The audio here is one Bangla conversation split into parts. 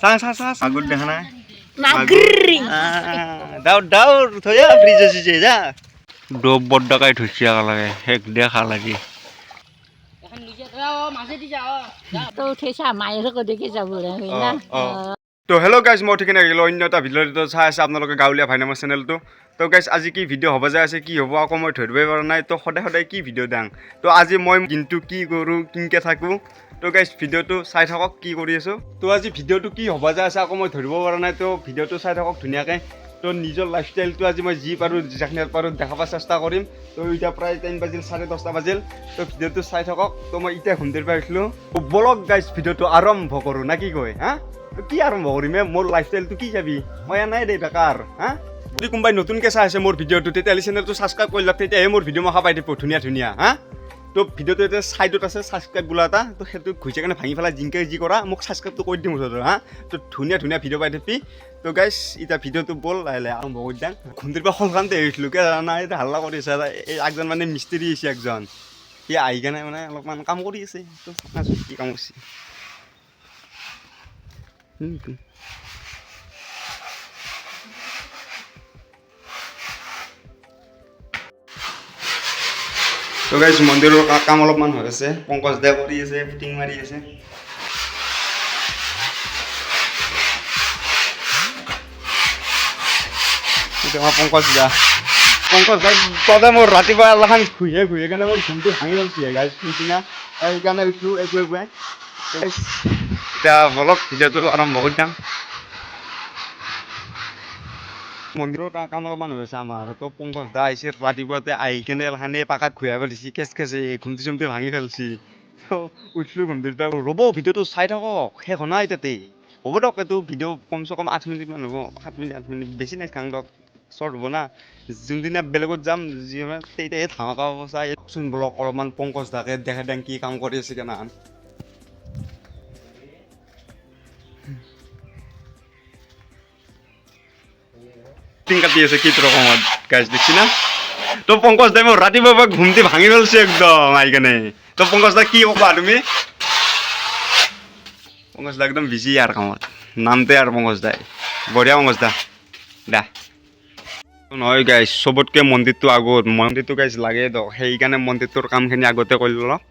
চা চা চা আগত দেখা না মাগরি। দাও দাও থৈ ফ্রিজে সিজে যা। ডব বড্ডাকাই থৈছে একেলগে শেষ দেখা লাগি। এখন নিজে মাঝে দি যাও তো ঠেসা মায়ের কো দেখি যাব না। তো হেল্ল' গাইজ মই ঠিকেনে থাকিলোঁ অন্য এটা ভিডিঅ'টো চাই আছে আপোনালোকে গাঁৱলীয়া ভাইনামৰ চেনেলটো তো গাইজ আজি কি ভিডিঅ' হ'ব যায় আছে কি হ'ব আকৌ মই ধৰিবই পৰা নাই। তো সদায় সদায় কি ভিডিঅ' দাং? তো আজি মই দিনটো কি কৰোঁ কিনকৈ থাকোঁ। তো গাইজ ভিডিঅ'টো চাই থাকক কি কৰি আছোঁ। তো আজি ভিডিঅ'টো কি হ'ব যায় আছে আকৌ মই ধৰিব পৰা নাই। তো ভিডিঅ'টো চাই থাকক ধুনীয়াকৈ। তো নিজৰ লাইফষ্টাইলটো আজি মই যি পাৰোঁ যিখিনি পাৰোঁ দেখাব চেষ্টা কৰিম। তো এতিয়া প্ৰায় টাইম বাজিল চাৰে দহটা বাজিল। তো ভিডিঅ'টো চাই থাকক। তো মই এতিয়া ঘুমটিৰ পৰা আহিছিলোঁ বলক গাইজ ভিডিঅ'টো আৰম্ভ কৰোঁ না কি কয় হা? কি আৰম্ভ কৰিম মোৰ লাইফষ্টাইলটো কি চাবি মই নাই দেই বেকাৰ, হা? যদি কোনোবাই নতুনকৈ চাই আছে মোৰ ভিডিঅ'টো তেতিয়াহ'লে চেনেলটো ছাবস্ক্ৰাইব কৰি লওক, তেতিয়াহে মোৰ ভিডিঅ' মই খাই দিব ধুনীয়া ধুনীয়া, হা? তো ভিডিঅ'টো এতিয়া ছাইডত আছে ছাবস্ক্ৰাইব বোলা এটা, তো সেইটো ঘুচি কেনে ভাঙি পেলাই জিংকে যি কৰা, মোক ছাবস্ক্ৰাইবটো কৰি দিম মুঠতে হা? তো ধুনীয়া ধুনীয়া ভিডিঅ' পাই থাকি তো গাইছ এতিয়া ভিডিঅ'টো ব'ল, লাহে লাহে আৰম্ভ কৰি দিয়াং ঘুমটিৰ পৰা সলকানতে আহিছিলোঁ, কিয় জানা? এতিয়া হাল্লা কৰি আছে, এই একজন মানে মিস্ত্ৰী আহিছে একজন। সি আহি কেনে মানে অলপমান কাম কৰি আছে, তো কি কাম কৰিছে? হুম। তো গাইছ মন্দিৰৰ কাম অলপমান হৈ আছে। পংকজ দা কৰি আছে ফিটিং মাৰি আছে। আমাৰ পংকজ দা। পংকজ দা ততে মোৰ ৰাতিপুৱা এলাখান ঘূৰিয়ে ঘূৰিয়ে কাৰণে মোৰ ঘুমটো ভাঙি গৈছে গাইছ নিচিনা সেইকাৰণে উঠলোঁ একো একোৱাই এতিয়া বলক ভিডিঅ'টো আৰম্ভ কৰি যাম মন্দিৰৰ কা- কাম অলপমান হৈ আছে আমাৰ তো পংকজ দা আহিছে ৰাতিপুৱাতে আহি কেনে এলাখানে পাকাত ঘূৰাব দিছে কেচ কেচে ঘুমটি চুমটি ভাঙি পেলাইছে তো উঠলোঁ ঘুমটিৰ পৰা ৰ'ব ভিডিঅ'টো চাই থাকক শেষ হোৱা নাই তাতে হ'ব দিয়ক এইটো ভিডিঅ' কমচে কম আঠ মিনিটমান হ'ব সাত মিনিট আঠ মিনিট বেছি নাই খাং দিয়ক শ্বৰ্ট হ'ব না যোনদিনা বেলেগত যাম যি মানে তেতিয়াহে ধামাকা হ'ব চাই চোন ব্লক অলপমান পংকজ দাকে দেখাই দেং কি কাম কৰি আছে কেনাহান টিং কাটি আছে, কি ৰকমত গাছ দেখছি না? তো পংকজ দাই মই ৰাতিপুৱাৰ পৰা ঘুমটি ভাঙি পেলাইছে একদম, আহি কেনে। তো পংকজ দা, কি ক'বা তুমি? পংকজ দা, একদম বিজি ইয়াৰ কামত। নামতে আৰু পংকজ দাই। বঢ়িয়া পংকজ দা। দা। নহয় গাইজ চবতকৈ মন্দিৰটো আগত। মন্দিৰটো গাইজ লাগে দক সেইকাৰণে মন্দিৰটোৰ কামখিনি আগতে কৰি লওক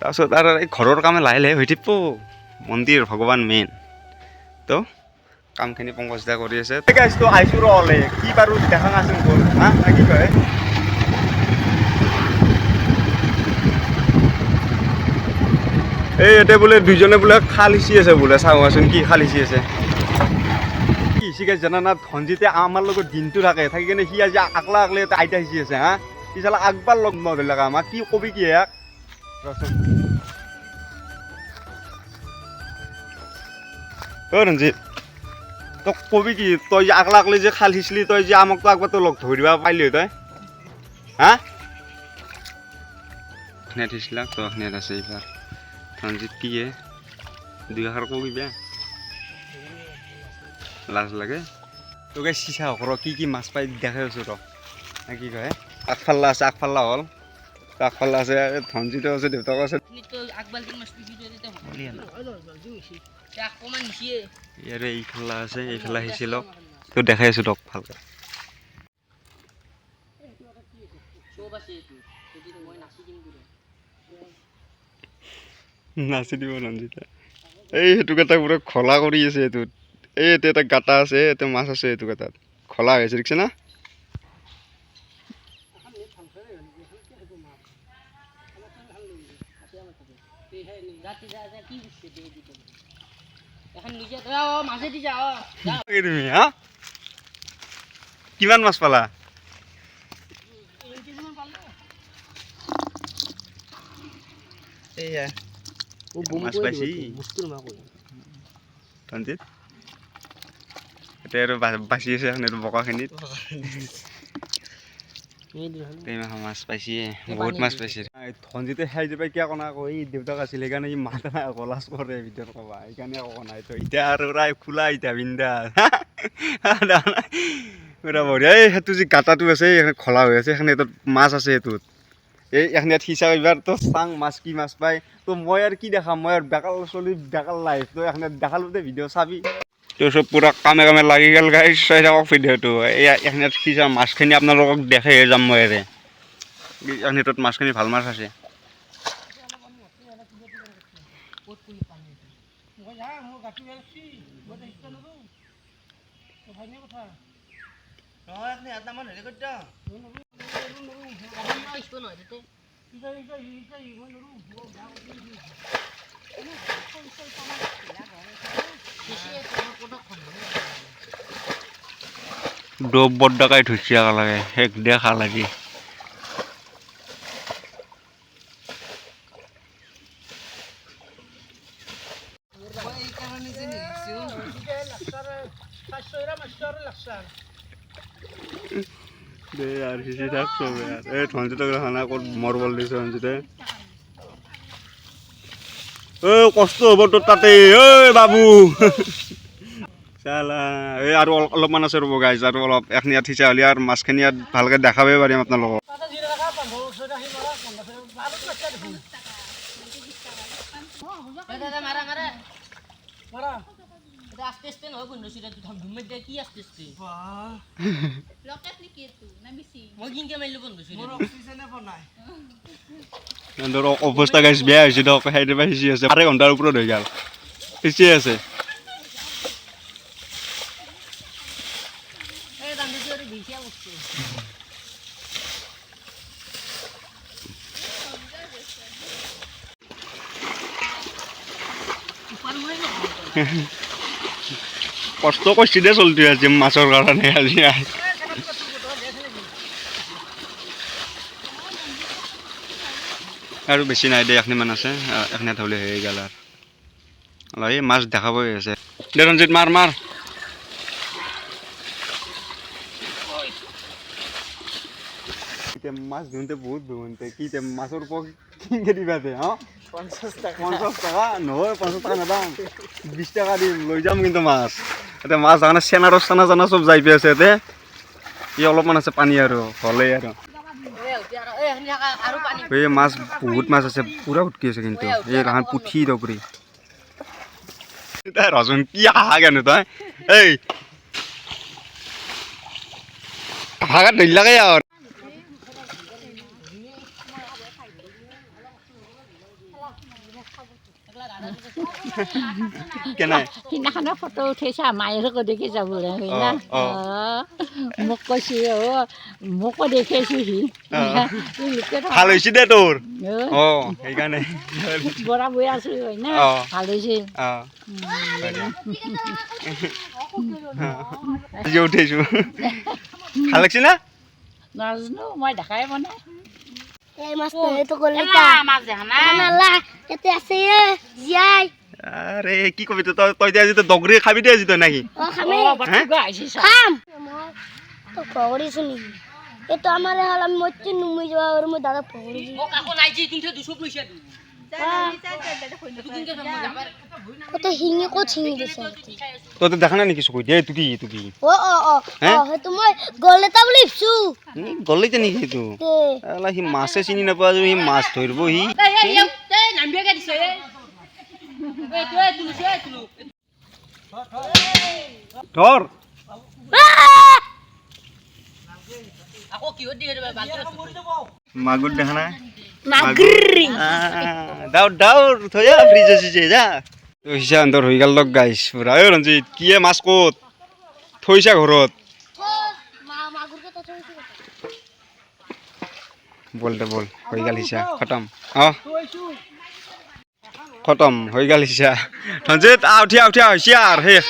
তাৰপিছত আৰু এই ঘৰৰ কামে লাহে লাহে হৈ থাকিব। মন্দিৰ ভগৱান মেইন তো কামখিনি পংকজ দা কৰি আছে। তো আহিছোঁ ৰ হ'লে কি পাৰোঁ দেখা নাছিল গ'ল, হা? কি কয়? এই ইয়াতে বোলে দুইজনে বোলে খাল সিঁচি আছে বোলে, চাওঁচোন কি খাল সিঁচি আছে। কি গাইছ জানা না? ধনজিতে আমাৰ লগত দিনটো থাকে, থাকি কিনে সি আজি আকলা আকলে ইয়াতে আইতা সিঁচি আছে, হা? সি চালা আগবাৰ লগ নধৰিলে আমাক কি কবি কি ইয়াক? ৰচোন। অ ৰঞ্জিত। তই কবি কি তই যে আকলি যে খাল সিঁচলি তই যে আমাকতো আগবাৰতো লগ ধৰিব পাৰিলি তই। হা? নেট সিঁচলা তো নেট আছে এইবাৰ। ৰঞ্জিত কি হে? দুই আষাৰ কবি বেয়া লাজ লাগে। তোকে চিচা কৰ কি কি মাছ পাই দেখাই আছোঁ ৰ। কি কয়? আগফাল্লা আছে আগফাল্লা হ'ল। আগফাল্লা আছে ধনজিতো আছে দেউতাকো আছে। নিচিয়ে ইয়াৰে এইফালে আছে এইফালে আহিছিল তো দেখাই আছোঁ তোক ভালকৈ। এইটো। নাচি দিব ৰঞ্জিতা এই সেইটো এটা পুৰা খলা কৰি আছে এইটোত। এই ইয়াতে এটা গাঁটা আছে ইয়াতে মাছ আছে এইটো গাঁতাত খলা হৈ আছে দেখিছে না ৰাতি যা যা কি বুঝছে দিয়ে দিতে এখন নিজে যাও মাজেদি যাও যা কি তুমি হা কিমান মাছ পালা এয়া মাছ পাইছি ৰঞ্জিত এতিয়া আৰু বা- বাচি আছে এখন এইটো বোকাখিনিত টেমা মাছ পাইছে বহুত মাছ পাইছে। ধনজিতে খাই যাব কিয় কনা আকৌ এই দেউতাক আছিল সেইকাৰণে ই মাতা নাই আকৌ লাজ কৰে ভিতৰত ক'বা সেইকাৰণে আকৌ নাই তো এতিয়া আৰু ৰাই খোলা এতিয়া বিন্দা পুৰা বঢ়িয়া। এই সেইটো যি গাঁতাটো আছে সেইখন খোলা হৈ আছে সেইখন এইটোত মাছ আছে এইটোত এই এখনিয়াত সিঁচা এইবাৰ তো চাং মাছ কি মাছ পায়। তো মই আৰু কি দেখাম মই আৰু বেকাল চলি বেকাল লাইফ তো এখনিয়াত দেখাল ভিডিঅ' চাবি। তো চব পূৰা কামে কামে লাগি গ'ল গাই চাই থাকক ভিডিঅ'টো। এই এখনিয়াত সিঁচা মাছখিনি আপোনালোকক দেখাই যাম মই এৰে। এখনিয়াতত মাছখিনি ভালো মাছ আছে। ডব বড্ডাকাই ধুইছে লাগে শেষ দেখা লাগি। দে আর হিসি থাকছো এ ঠঞ্চিত খানা কত মরবল দিছে ঠঞ্চিতে ও কষ্ট হ'ব তোৰ তাতে। ঐ বাবু। চালা, এই, আৰু অলপমান আছে ৰ'ব গাইজ আৰু অলপ এখনি ইয়াত সিঁচা হ'লে আৰু মাছখিনি ইয়াত ভালকৈ দেখাবই পাৰিম আপোনালোকক মাৰা মাৰা। আস্তে আস্তে নহয় বন্ধু চিৰা ধম ধুমে দিয়া কি আস্তে আস্তে? লকেট নেকি এইটো না মিচিং মই কিনকে মাৰিলো বন্ধু চিৰা সিহঁতৰ অ- অৱস্থা গাইজ বেয়া হৈছে দিয়ক সেইটোৰ পৰা সিঁচি আছে আঢ়ৈ ঘণ্টাৰ ওপৰত হৈ গ'ল। সিঁচি আছে। এই দাম দিছো আৰু বিছিয়া বস্তু উপাৰ মই নহয় কষ্ট কৰিছে দে চলতি আজি মাছৰ কাৰণে আজি আহি আৰু বেছি নাই দে এখনিমান আছে আহ, এখনিয়াত হ'লে হৈ গ'ল আৰু। এই মাছ দেখাবই আছে। দে ৰঞ্জিত মাৰ মাৰ। মাছ ধুওঁতে বহুত ধুওঁতে কি তে মাছৰ ওপৰত কিনকে দিবা দে হা? পঞ্চাছ টকা। নহয় পঞ্চাছ টকা নাদাম বিছ টকা দিম লৈ যাম কিন্তু মাছ। এতিয়া মাছ কাৰণে চেনাৰ চানা জানা চব যাই পাই আছে ইয়াতে ই অলপমান আছে পানী আৰু, হ'লেই আৰু। এই মাছ, বহুত মাছ আছে, পুৰা উঠকি আছে কিন্তু। এই ৰাহান পুঠি দপৰি ৰচোন, কি হাহা কেনে তই? এই। হাগাত ধৰিলাকে আৰু। কেনে? সিদিনাখনৰ ফটো উঠাইছা মায়েৰকো দেখিছা বোলে। অঁ মোক কৈছে অ মোকো দেখাইছে সি। ভালো হৈছে দে তোৰ। অঁ। সেইকাৰণে। বৰা বৈ আছো হয়না। ভালো হৈছে। আজি উঠিছোঁ। ভালো লাগিছে না? নাজানো মই দেখাই পোৱা নাই। এই মাছটো সেইটো কৰিলে এলা, মাছ দেখা নাই। নালা ইয়াতে আছে এ জীয়াই। আৰে কি কবি তই এতিয়া আজি তই খাবি দে আজি তই নাকি মই ভগৰিছো নেকি? এইটো আমাৰ হ'ল আমি মইতো নুমুই যোৱা আৰু মই দাদাক যি ক'ত তই তো দেখা নাই নেকি চকুত? দে তুকি তুকি অ অ অ হে? অ সেইটো মই গল বুলি ভাবছ। গ'লেই নেকি সেইটো? সি মাছে চিনি যদি সি মাছ ধৰিব সি। বাল্টি মাগুৰ দেখা থৈ যা ফ্ৰিজে চিজে যা থৈছা অন্তৰ হৈ গ'ল লগ গাইছ পুৰা। ঐ ৰঞ্জিত কিয়ে মাছ ক'ত? থৈছা ঘৰত। বল দে বল। হৈ গ'ল হিচা খতম। অঁ খতম হৈ গ'ল হিচা। ৰঞ্জিত আহ উঠিয়া উঠিয়া হৈছে আৰু শেষ।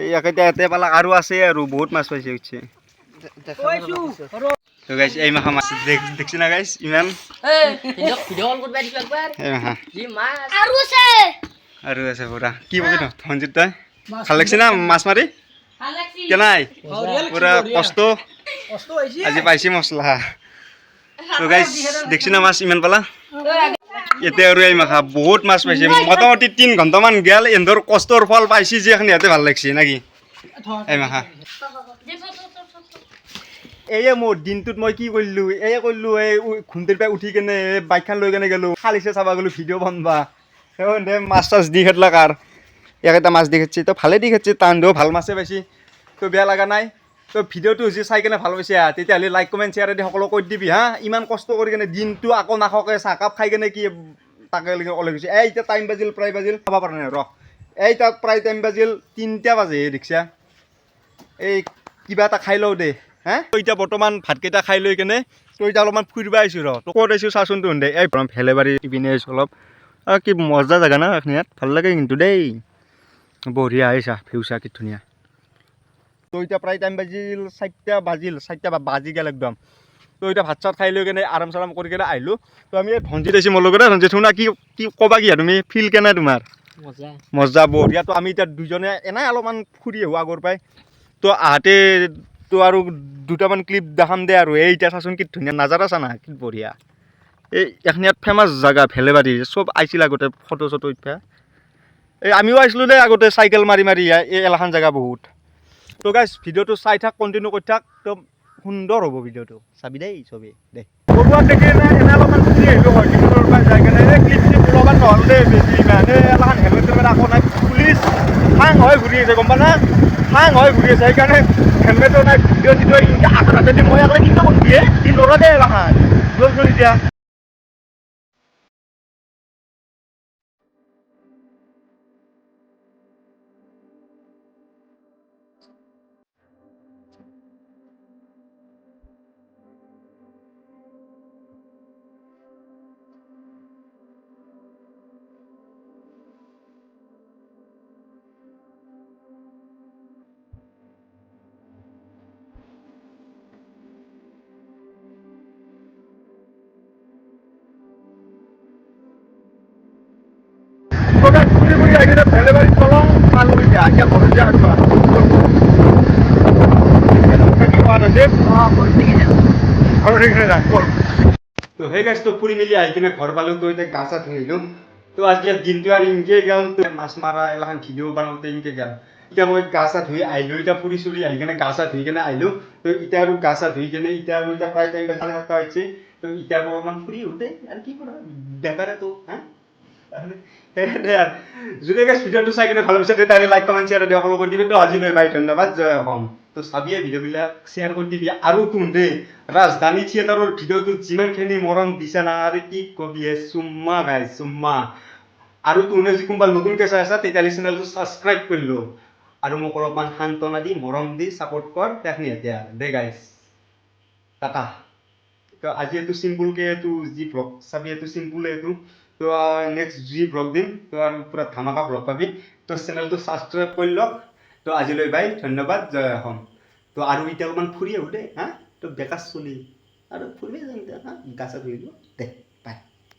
এই এতিয়া ইয়াতে পালাক আৰু আছে আৰু বহুত মাছ পাইছে উঠছে। তো এই মাখা মাছ দেখছি না গাইছ ইমান? আৰু আছে। পুৰা। কি ন ৰঞ্জিত তই? ভালো লাগছে না মাছ মাৰি? কেনাই পুৰা কষ্ট। আজি পাইছি মছলা। তো গাইছ দেখছি না মাছ? ইমান পালা? এতিয়া আৰু এই মাখা বহুত মাছ পাইছে। মোটামুটি তিনি ঘণ্টামান গেল এহেঁতৰ কষ্টৰ ফল পাইছি যে এখন ইয়াতে ভালো লাগছে নাকি? এই মাখা। এয়ে মোৰ দিনটোত মই কি কৰিলোঁ এয়ে কৰিলোঁ এই ঘুমটিৰ পৰা উঠি কেনে এই বাইকখন লৈ কেনে গ'লোঁ খালিছে চাবা গ'লোঁ ভিডিঅ' বনবা। দে মাছ চাছ দি খেদলা কাৰ। ইয়াক মাছ দি খেদছি তো ভালে দি খেদছি তাহাঁতেও ভালো মাছে পাইছি তো বেয়া লগা নাই। তো ভিডিঅ'টো হৈছে চাই কেনে ভালো পাইছে হা তেতিয়াহ'লে লাইক কমেণ্ট শ্বেয়াৰ দি সকলো কৈ দিবি হা। ইমান কষ্ট কৰি কেনে দিনটো আকৌ নাখকে চাহকাপ খাই কেনে কি তাকে ওলাই গৈছে। এই এতিয়া টাইম বাজিল, প্ৰায় বাজিল। খাব পৰা নাই, ৰহ। এই তাত প্ৰায় টাইম বাজিল, তিনিটা বাজে দেখিছা এই কিবা এটা খাই লওঁ দে, হা? তই এতিয়া বৰ্তমান ভাতকেইটা খাই লৈ কেনে, তই এতিয়া অলপমান ফুৰিব আহিছোঁ ৰ তোক ক'ত আহিছোঁ, চাচোন দে। এই ভেলেবাৰী পিনে আহিছোঁ অলপ। আৰু কি মজা জেগা না এইখিনিত ভালো লাগে কিন্তু দেই। বঢ়িয়া, আহিছা ভিউচা কি ধুনীয়া। তই এতিয়া প্ৰায় টাইম বাজিল চাৰিটা বাজিল চাৰিটা বাজি গ'ল একদম। তই এতিয়া ভাত চাত খাই লৈ কেনে আৰাম চাৰাম কৰি কেনে আহিলোঁ। তো আমি এই ধনজিত আহিছোঁ মোৰ লগতে। ধনজিত শুনা কি কি ক'বা কি তুমি ফিল কেনে তোমাৰ? মজা। মজা বঢ়িয়া তো আমি এতিয়া দুজনে এনেই অলপমান ফুৰি আহোঁ আগৰ পৰাই। তো আহাতে তো আৰু দুটামান ক্লিপ দেখাম দে আৰু। এই এতিয়া চাচোন কি ধুনীয়া নাজাৰা চা না কি বঢ়িয়া। এই এখনিয়াত ফেমাছ জেগা ভেলেবাৰী চব আহিছিল আগতে ফটো চটো এই আমিও আহিছিলোঁ দেই আগতে চাইকেল মাৰি মাৰি এই এলাখান জেগা বহুত। তো গাইছ ভিডিঅ'টো চাই থাক কণ্টিনিউ কৰি থাক তো সুন্দৰ হ'ব ভিডিঅ'টো চাবি দেই চবেই দে বৰুৱাত দেখি অলপমান ফুৰি আহিলোঁ হয় কিন্তু যাই কেনে এই ক্লিপ চিপ ল'ব নহ'ল দেই বেছি ইমান এই হেলমেট চেলমেট আকৌ নাই পুলিচ হাং হৈ ঘূৰি আছে গম পানা হাং হৈ ঘূৰি আছে সেইকাৰণে হেলমেটো নাই ভিডিঅ' চিডিঅ' যদি মই আকৌ কিন্তু দিয়ে কি নৰা দে এলাখান জল এতিয়া তোকে ঘুরি ঘুরি আগে ভেলেবাড়ি চলো উঠে আগে ঘরে তো সেই গাছ তো ফুৰি মেলি আহি কিনে ঘৰ পালোঁ তো এতিয়া গা চা ধুই আহিলোঁ তো আজি দিনটো আৰু ইনকে গেল তো, মাছ মাৰা এলাখান ভিডিঅ' বনাওঁতে ইনকে গেল এতিয়া মই গা চা ধুই আহিলোঁ এতিয়া ফুৰি চুৰি আহি কিনে গা চা ধুই কিনে আহিলোঁ তো এতিয়া আৰু গা চা ধুই কিনে, এতিয়া আৰু এতিয়া প্ৰায় টাইম হৈছে। তো এতিয়া অকণমান ফুৰি আহোঁতে আৰু কি কৰা? বেকাৰেতো হা? দে আৰু যদি গাছ ভিডিঅ'টো চাই কিনে ভালো পাইছে তেতিয়াহ'লে লাইক কমেণ্ট শ্বেয়াৰ দিয়ক সকলো কৰি দিবি তো আজিলৈ বাই ধন্যবাদ জয় অসম তো চাবিয়ে ভিডিঅ'বিলাক শ্বেয়াৰ কৰি দিবি আৰু দেই ৰাজধানী থিয়েটাৰৰ ভিডিঅ'টোত যিমানখিনি মৰম দিছে না আৰু কি কবি হে চুম্মা গাই চুম্মা আৰু তোনে যদি কোনোবা নতুনকৈ চাই আছা তেতিয়াহ'লে চেনেলটো ছাবস্ক্ৰাইব কৰি ল আৰু মোক অলপমান সান্তনা দি মৰম দি ছাপৰ্ট কৰ সেইখিনি এতিয়া দে গাইছ টাটা তো আজি এইটো চিম্পুলকে এইটো যি ভ্লগ চাবি এইটো চিম্পুলে এইটো তো নেক্সট যি ব্লগ দিম। তো, আমি পুরা ধামাকা ব্লগ পাবি। তো চেনেলটো ছাবস্ক্ৰাইব কৰি লওক। তো, আজিলৈ বাই। ধন্যবাদ। জয় অসম তো, আৰু এতিয়া অলপমান ফুৰি আহোঁ দেই, হা? তো বেকাৰ চলি। আৰু ফুরিয়ে যাম হ্যাঁ হা? গা চা দে।